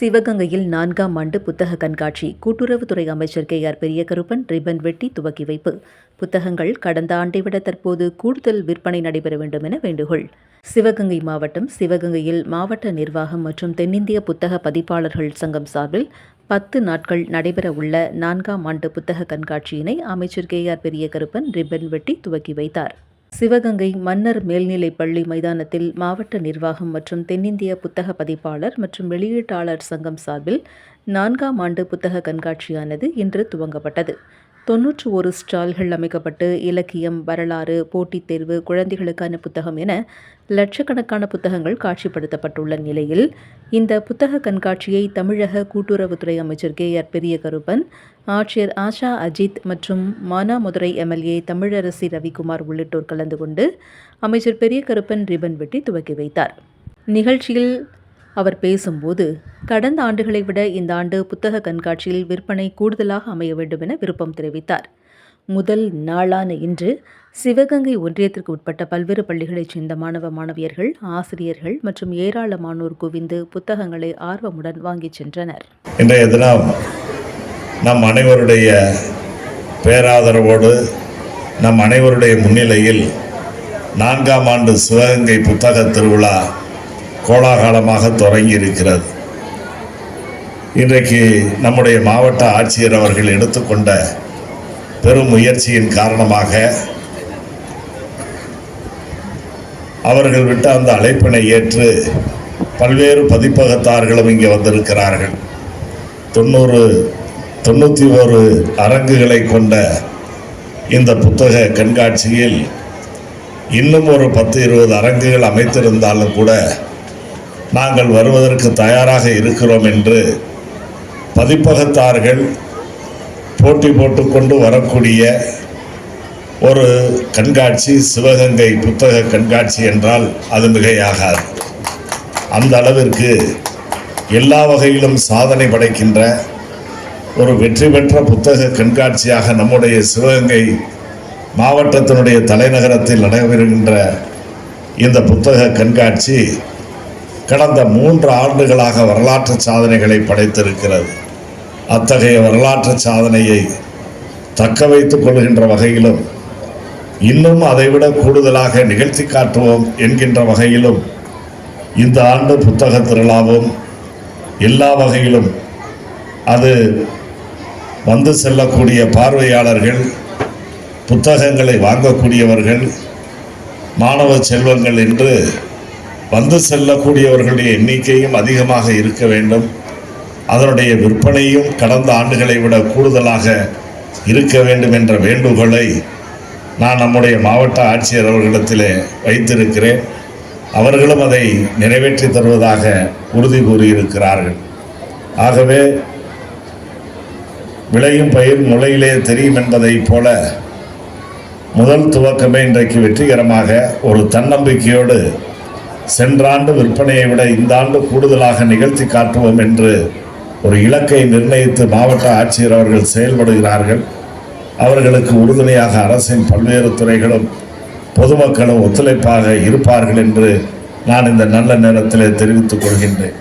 சிவகங்கையில் நான்காம் ஆண்டு புத்தக கண்காட்சி. கூட்டுறவுத்துறை அமைச்சர் கே. ஆர். பெரியகருப்பன் ரிப்பன் வெட்டி துவக்கி வைப்பு. புத்தகங்கள் கடந்த ஆண்டை விட தற்போது கூடுதல் விற்பனை நடைபெற வேண்டும் என வேண்டுகோள். சிவகங்கை மாவட்டம் சிவகங்கையில் மாவட்ட நிர்வாகம் மற்றும் தென்னிந்திய புத்தக பதிப்பாளர்கள் சங்கம் சார்பில் பத்து நாட்கள் நடைபெற உள்ள நான்காம் ஆண்டு புத்தக கண்காட்சியினை அமைச்சர் கே. ஆர். பெரியகருப்பன் ரிப்பன் வெட்டி துவக்கி வைத்தார். சிவகங்கை மன்னர் மேல்நிலைப் பள்ளி மைதானத்தில் மாவட்ட நிர்வாகம் மற்றும் தென்னிந்திய புத்தக பதிப்பாளர் மற்றும் வெளியீட்டாளர் சங்கம் சார்பில் நான்காம் ஆண்டு புத்தக கண்காட்சியானது இன்று துவங்கப்பட்டது. தொன்னூற்று ஒரு ஸ்டால்கள் அமைக்கப்பட்டு இலக்கியம் வரலாறு போட்டித் தேர்வு குழந்தைகளுக்கான புத்தகம் என லட்சக்கணக்கான புத்தகங்கள் காட்சிப்படுத்தப்பட்டுள்ள நிலையில் இந்த புத்தக கண்காட்சியை தமிழக கூட்டுறவுத்துறை அமைச்சர் கே. ஆர். பெரியகருப்பன் ஆட்சியர் ஆஷா அஜித் மற்றும் மானாமதுரை எம்எல்ஏ தமிழரசி ரவிக்குமார் உள்ளிட்டோர் கலந்து கொண்டு அமைச்சர் பெரியகருப்பன் ரிபன் வெட்டி துவக்கி வைத்தார். நிகழ்ச்சியில் அவர் பேசும்போது கடந்த ஆண்டுகளை விட இந்த ஆண்டு புத்தக கண்காட்சியில் விற்பனை கூடுதலாக அமைய வேண்டும் என விருப்பம் தெரிவித்தார். முதல் நாளான இன்று சிவகங்கை ஒன்றியத்திற்கு உட்பட்ட பல்வேறு பள்ளிகளைச் சேர்ந்த மாணவ மாணவியர்கள் ஆசிரியர்கள் மற்றும் ஏராளமானோர் குவிந்து புத்தகங்களை ஆர்வமுடன் வாங்கிச் சென்றனர். இன்றைய தினம் நம் அனைவருடைய பேராதரவோடு நம் அனைவருடைய முன்னிலையில் நான்காம் ஆண்டு சிவகங்கை புத்தக திருவிழா கோலாகலமாக தொடங்கி இருக்கிறது இன்றைக்கு நம்முடைய மாவட்ட ஆட்சியர் அவர்கள் எடுத்துக்கொண்ட பெரும் முயற்சியின் காரணமாக அவர்கள் விட்ட அந்த அழைப்பினை ஏற்று பல்வேறு பதிப்பகத்தார்களும் இங்கே வந்திருக்கிறார்கள். தொண்ணூறு தொண்ணூற்றி ஒரு அரங்குகளை கொண்ட இந்த புத்தக கண்காட்சியில் இன்னும் ஒரு பத்து இருபது அரங்குகள் அமைத்திருந்தாலும் கூட நாங்கள் வருவதற்கு தயாராக இருக்கிறோம் என்று பதிப்பகத்தார்கள் போட்டி போட்டுக்கொண்டு வரக்கூடிய ஒரு கண்காட்சி சிவகங்கை புத்தக கண்காட்சி என்றால் அது மிகையாகாது. அந்த அளவிற்கு எல்லா வகையிலும் சாதனை படைக்கின்ற ஒரு வெற்றி பெற்ற புத்தக கண்காட்சியாக நம்முடைய சிவகங்கை மாவட்டத்தினுடைய தலைநகரத்தில் நடைபெறுகின்ற இந்த புத்தக கண்காட்சி கடந்த மூன்று ஆண்டுகளாக வரலாற்று சாதனைகளை படைத்திருக்கிறது. அத்தகைய வரலாற்று சாதனையை தக்க வைத்துக் கொள்கின்ற வகையிலும் இன்னும் அதைவிட கூடுதலாக நிகழ்த்தி காட்டுவோம் என்கின்ற வகையிலும் இந்த ஆண்டு புத்தக திருவிழாவும் எல்லா வகையிலும் அது வந்து செல்லக்கூடிய பார்வையாளர்கள் புத்தகங்களை வாங்கக்கூடியவர்கள் மாணவ செல்வங்கள் என்று வந்து செல்லக்கூடியவர்களுடைய எண்ணிக்கையும் அதிகமாக இருக்க வேண்டும். அதனுடைய விற்பனையும் கடந்த ஆண்டுகளை விட கூடுதலாக இருக்க வேண்டும் என்ற வேண்டுகோளை நான் நம்முடைய மாவட்ட ஆட்சியர் அவர்களிடத்திலே வைத்திருக்கிறேன். அவர்களும் அதை நிறைவேற்றி தருவதாக உறுதி கூறியிருக்கிறார்கள். ஆகவே விளையும் பயிர் முளையிலே தெரியும் என்பதைப் போல முதல் துவக்கமே இன்றைக்கு வெற்றிகரமாக ஒரு தன்னம்பிக்கையோடு சென்ற ஆண்டு விற்பனையை விட இந்த ஆண்டு கூடுதலாக நிகழ்த்தி காட்டுவோம் என்று ஒரு இலக்கை நிர்ணயித்து மாவட்ட ஆட்சியர் அவர்கள் செயல்படுகிறார்கள். அவர்களுக்கு உறுதுணையாக அரசின் பல்வேறு துறைகளும் பொதுமக்களும் ஒத்துழைப்பாக இருப்பார்கள் என்று நான் இந்த நல்ல நேரத்தில் தெரிவித்துக் கொள்கின்றேன்.